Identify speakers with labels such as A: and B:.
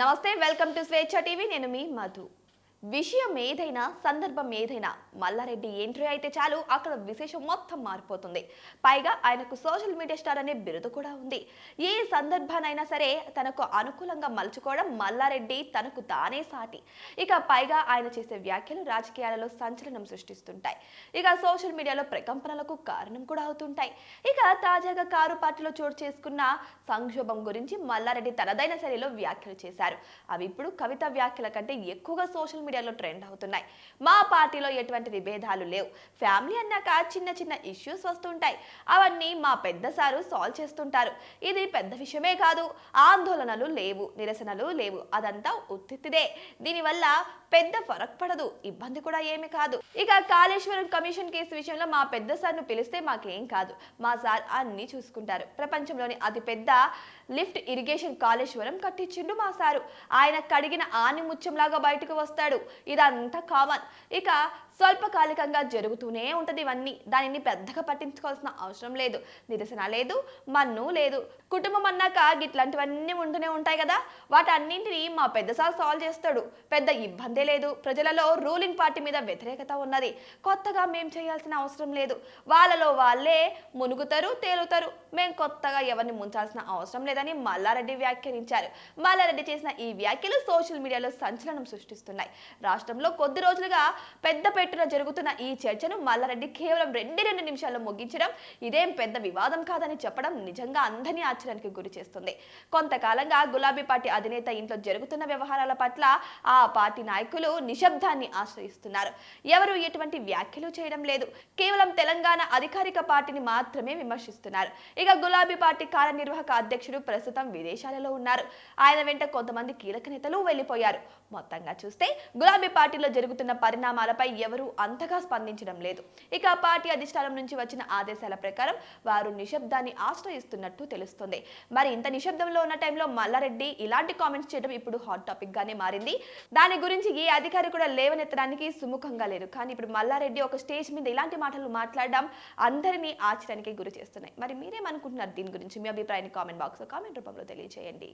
A: నమస్తే welcome to స్వేచ్ఛ TV. నేను మీ మధు. విషయం ఏదైనా సందర్భం ఏదైనా మల్లారెడ్డి ఎంట్రీ అయితే చాలు అక్కడ విశేషం మొత్తం మారిపోతుంది. పైగా ఆయనకు సోషల్ మీడియా స్టార్ అనే బిరుదు కూడా ఉంది. ఏ సందర్భానైనా సరే తనకు అనుకూలంగా మలుచుకోవడం మల్లారెడ్డి తనకు తానే సాటి. ఇక పైగా ఆయన చేసే వ్యాఖ్యలు రాజకీయాలలో సంచలనం సృష్టిస్తుంటాయి. ఇక సోషల్ మీడియాలో ప్రకంపనలకు కారణం కూడా అవుతుంటాయి. ఇక తాజాగా కారు పార్టీలో చోటు చేసుకున్న సంక్షోభం గురించి మల్లారెడ్డి తనదైన శైలిలో వ్యాఖ్యలు చేశారు. అవి ఇప్పుడు కవిత వ్యాఖ్యల కంటే ఎక్కువగా సోషల్ మీడియాలో ట్రెండ్ అవుతున్నాయి. మా పార్టీలో ఎటువంటి విభేదాలు లేవు. ఫ్యామిలీ అన్నాక చిన్న చిన్న ఇష్యూస్ వస్తుంటాయి. అవన్నీ మా పెద్ద సారు సాల్వ్ చేస్తుంటారు. ఇది పెద్ద విషయమే కాదు. ఆందోళనలు లేవు నిరసనలు లేవు. అదంతా ఉత్తిదే దీనివల్ల పెద్ద ఫరక్ పడదు. ఇబ్బంది కూడా ఏమీ కాదు. ఇక కాళేశ్వరం కమిషన్ కేసు విషయంలో మా పెద్ద సార్ను పిలిస్తే మాకేం కాదు. మా సార్ అన్ని చూసుకుంటారు. ప్రపంచంలోని అతిపెద్ద లిఫ్ట్ ఇరిగేషన్ కాళేశ్వరం కట్టించిండు మా సారు. ఆయన కడిగిన ఆని ముత్యంలాగా బయటకు వస్తాడు. ఇదంతా కామన్. ఇక స్వల్పకాలికంగా జరుగుతూనే ఉంటుంది ఇవన్నీ. దానిని పెద్దగా పట్టించుకోవాల్సిన అవసరం లేదు. నిరసన లేదు మన్ను లేదు. కుటుంబం అన్నాక ఇట్లాంటివన్నీ ఉంటూనే ఉంటాయి కదా. వాటన్నింటినీ మా పెద్ద సార్ సాల్వ్ చేస్తాడు. పెద్ద ఇబ్బందే లేదు. ప్రజలలో రూలింగ్ పార్టీ మీద వ్యతిరేకత ఉన్నది. కొత్తగా మేం చేయాల్సిన అవసరం లేదు. వాళ్ళలో వాళ్ళే మునుగుతారు తేలుతారు. మేం కొత్తగా ఎవరిని ముంచాల్సిన అవసరం లేదని మల్లారెడ్డి వ్యాఖ్యానించారు. మల్లారెడ్డి చేసిన ఈ వ్యాఖ్యలు సోషల్ మీడియాలో సంచలనం సృష్టిస్తున్నాయి. రాష్ట్రంలో కొద్ది రోజులుగా పెద్ద పెట్టున జరుగుతున్న ఈ చర్చను మల్లారెడ్డి కేవలం రెండు రెండు నిమిషాల్లో ముగించడం ఇదేం పెద్ద వివాదం కాదని చెప్పడం నిజంగా అందరినీ ఆశ్చర్యానికి గురి చేస్తుంది. కొంతకాలంగా గులాబీ పార్టీ అధినేత ఇంట్లో జరుగుతున్న వ్యవహారాల పట్ల ఆ పార్టీ నాయకులు నిశ్శబ్దాన్ని ఆశ్రయిస్తున్నారు. ఎవరు ఎటువంటి వ్యాఖ్యలు చేయడం లేదు. కేవలం తెలంగాణ అధికారిక పార్టీని మాత్రమే విమర్శిస్తున్నారు. ఇక గులాబీ పార్టీ కార్యనిర్వాహక అధ్యక్షుడు ప్రస్తుతం విదేశాలలో ఉన్నారు. ఆయన వెంట కొంతమంది కీలక నేతలు వెళ్ళిపోయారు. మొత్తంగా చూస్తే గులాబీ పార్టీలో జరుగుతున్న పరిణామాలపై ఎవరూ అంతగా స్పందించడం లేదు. ఇక పార్టీ అధిష్టానం నుంచి వచ్చిన ఆదేశాల ప్రకారం వారు నిశ్శబ్దాన్ని ఆశ్రయిస్తున్నట్టు తెలుస్తుంది. మరి ఇంత నిశ్శబ్దంలో ఉన్న టైంలో మల్లారెడ్డి ఇలాంటి కామెంట్స్ చేయడం ఇప్పుడు హాట్ టాపిక్ గానే మారింది. దాని గురించి ఏ అధికారి కూడా లేవనెత్తడానికి సుముఖంగా లేరు. కానీ ఇప్పుడు మల్లారెడ్డి ఒక స్టేజ్ మీద ఇలాంటి మాటలు మాట్లాడడం అందరినీ ఆశ్చర్యానికి గురి చేస్తున్నాయి. మరి మీరేమనుకుంటున్నారు దీని గురించి? మీ అభిప్రాయాన్ని కామెంట్ బాక్స్లో కామెంట్ రూపంలో తెలియజేయండి